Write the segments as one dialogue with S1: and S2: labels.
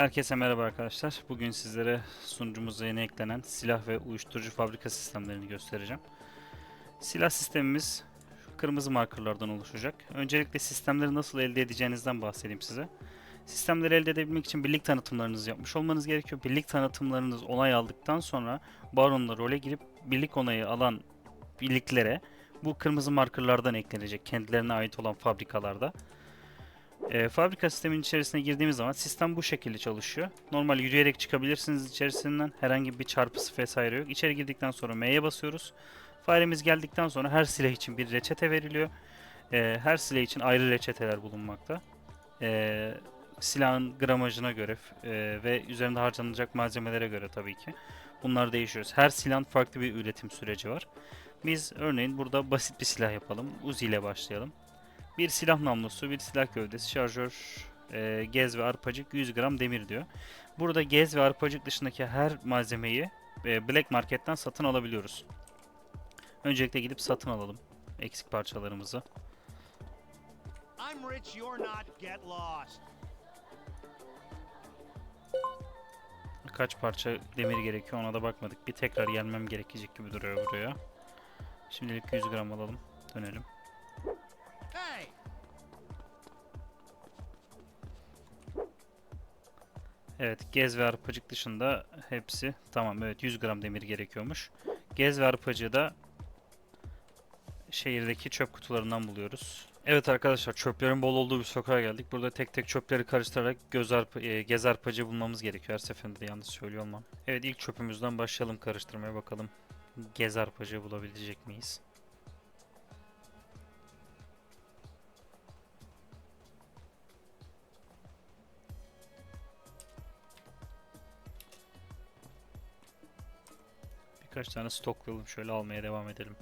S1: Herkese merhaba arkadaşlar. Bugün sizlere sunucumuza yeni eklenen silah ve uyuşturucu fabrika sistemlerini göstereceğim. Silah sistemimiz kırmızı markerlardan oluşacak. Öncelikle sistemleri nasıl elde edeceğinizden bahsedeyim size. Sistemleri elde edebilmek için birlik tanıtımlarınızı yapmış olmanız gerekiyor. Birlik tanıtımlarınız onay aldıktan sonra baronla role girip birlik onayı alan birliklere bu kırmızı markerlardan eklenecek kendilerine ait olan fabrikalarda. E, fabrika sistemin içerisine girdiğimiz zaman sistem bu şekilde çalışıyor. Normal yürüyerek çıkabilirsiniz içerisinden. Herhangi bir çarpısı vesaire yok. İçeri girdikten sonra M'ye basıyoruz. Faremiz geldikten sonra her silah için bir reçete veriliyor. E, her silah için ayrı reçeteler bulunmakta. E, silahın gramajına göre e, ve üzerinde harcanacak malzemelere göre tabii ki. Bunlar değişiyor. Her silahın farklı bir üretim süreci var. Biz örneğin burada basit bir silah yapalım. Uzi ile başlayalım. Bir silah namlusu, bir silah gövdesi, şarjör, e, gez ve arpacık 100 gram demir diyor. Burada gez ve arpacık dışındaki her malzemeyi e, Black Market'ten satın alabiliyoruz. Öncelikle gidip satın alalım eksik parçalarımızı.
S2: I'm rich, you're not. Get lost.
S1: Kaç parça demir gerekiyor ona da bakmadık. Bir tekrar gelmem gerekecek gibi duruyor buraya. Şimdilik 100 gram alalım. Dönelim.
S2: Hey!
S1: Evet gez ve arpacık dışında hepsi tamam evet 100 gram demir gerekiyormuş. Gez ve arpacığı da şehirdeki çöp kutularından buluyoruz. Evet arkadaşlar çöplerin bol olduğu bir sokağa geldik. Burada tek tek çöpleri karıştırarak göz arpa, e, gez arpacığı bulmamız gerekiyor. Her seferinde de yanlış söylüyor olmam. Evet ilk çöpümüzden başlayalım karıştırmaya bakalım. Gez arpacığı bulabilecek miyiz? Birkaç tane stoklayalım şöyle almaya devam edelim.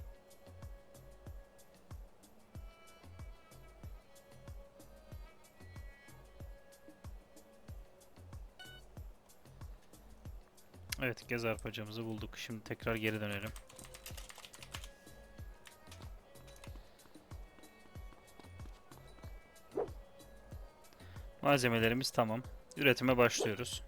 S1: Evet gez arpacığımızı bulduk. Şimdi tekrar geri dönelim. Malzemelerimiz tamam. Üretime başlıyoruz.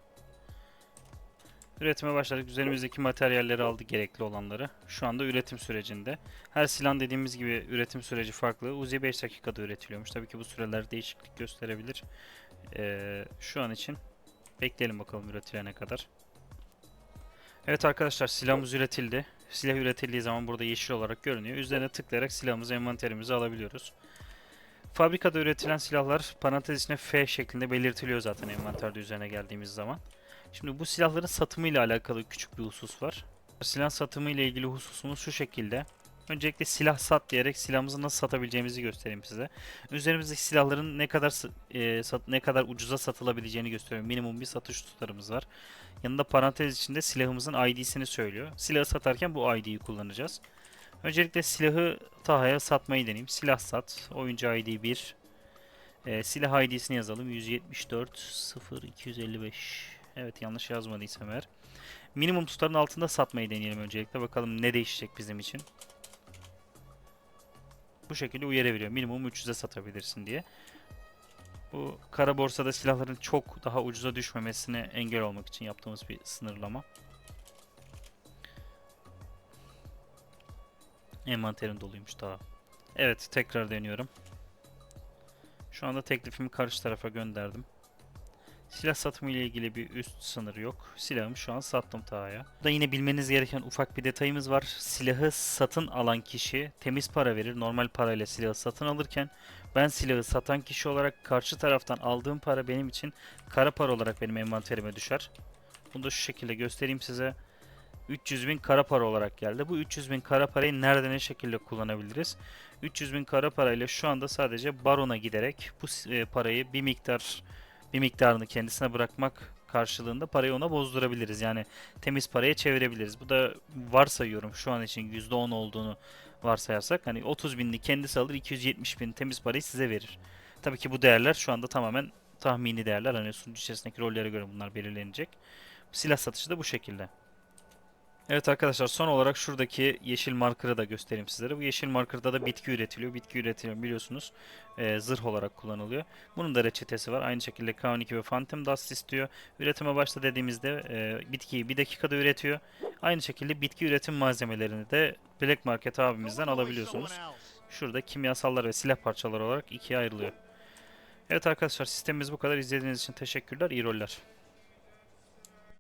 S1: Üretime başladık. Üzerimizdeki materyalleri aldık gerekli olanları. Şu anda üretim sürecinde. Her silah dediğimiz gibi üretim süreci farklı. Uzi 5 dakikada üretiliyormuş. Tabii ki bu süreler değişiklik gösterebilir. Ee, şu an için bekleyelim bakalım üretilene kadar. Evet arkadaşlar silahımız üretildi. Silah üretildiği zaman burada yeşil olarak görünüyor. Üzerine tıklayarak silahımızı envanterimize alabiliyoruz. Fabrikada üretilen silahlar parantez içinde F şeklinde belirtiliyor zaten envanterde üzerine geldiğimiz zaman. Şimdi bu silahların satımı ile alakalı küçük bir husus var. Silah satımı ile ilgili hususumuz şu şekilde. Öncelikle silah sat diyerek silahımızı nasıl satabileceğimizi göstereyim size. Üzerimizdeki silahların ne kadar e, sat- ne kadar ucuza satılabileceğini gösteriyorum. Minimum bir satış tutarımız var. Yanında parantez içinde silahımızın ID'sini söylüyor. Silahı satarken bu ID'yi kullanacağız. Öncelikle silahı Taha'ya satmayı deneyeyim. Silah sat. Oyuncu ID 1. E, silah ID'sini yazalım. 174 0 255. Evet yanlış yazmadıysam eğer. Minimum tutarın altında satmayı deneyelim öncelikle. Bakalım ne değişecek bizim için. Bu şekilde uyarı veriyor. Minimum 300'e satabilirsin diye. Bu kara borsada silahların çok daha ucuza düşmemesine engel olmak için yaptığımız bir sınırlama. Envanterim doluymuş daha. Evet tekrar deniyorum. Şu anda teklifimi karşı tarafa gönderdim. Silah satımı ile ilgili bir üst sınır yok. Silahımı şu an sattım Taha'ya. Burada yine bilmeniz gereken ufak bir detayımız var. Silahı satın alan kişi temiz para verir. Normal parayla silahı satın alırken ben silahı satan kişi olarak karşı taraftan aldığım para benim için kara para olarak benim envanterime düşer. Bunu da şu şekilde göstereyim size. 300 bin kara para olarak geldi. Bu 300 bin kara parayı nerede ne şekilde kullanabiliriz? 300 bin kara parayla şu anda sadece barona giderek bu e, parayı bir miktar bir miktarını kendisine bırakmak karşılığında parayı ona bozdurabiliriz. Yani temiz paraya çevirebiliriz. Bu da varsayıyorum şu an için %10 olduğunu varsayarsak hani 30 binini kendisi alır 270 bin temiz parayı size verir. Tabii ki bu değerler şu anda tamamen tahmini değerler. Hani sunucu içerisindeki rollere göre bunlar belirlenecek. Silah satışı da bu şekilde. Evet arkadaşlar son olarak şuradaki yeşil marker'ı da göstereyim sizlere. Bu yeşil marker'da da bitki üretiliyor. Bitki üretiliyor biliyorsunuz. e, zırh olarak kullanılıyor. Bunun da reçetesi var. Aynı şekilde K12 ve Phantom Dust istiyor. Üretime başla dediğimizde e, bitkiyi bir dakikada üretiyor. Aynı şekilde bitki üretim malzemelerini de Black Market abimizden alabiliyorsunuz. Şurada kimyasallar ve silah parçaları olarak ikiye ayrılıyor. Evet arkadaşlar sistemimiz bu kadar. İzlediğiniz için teşekkürler. İyi roller.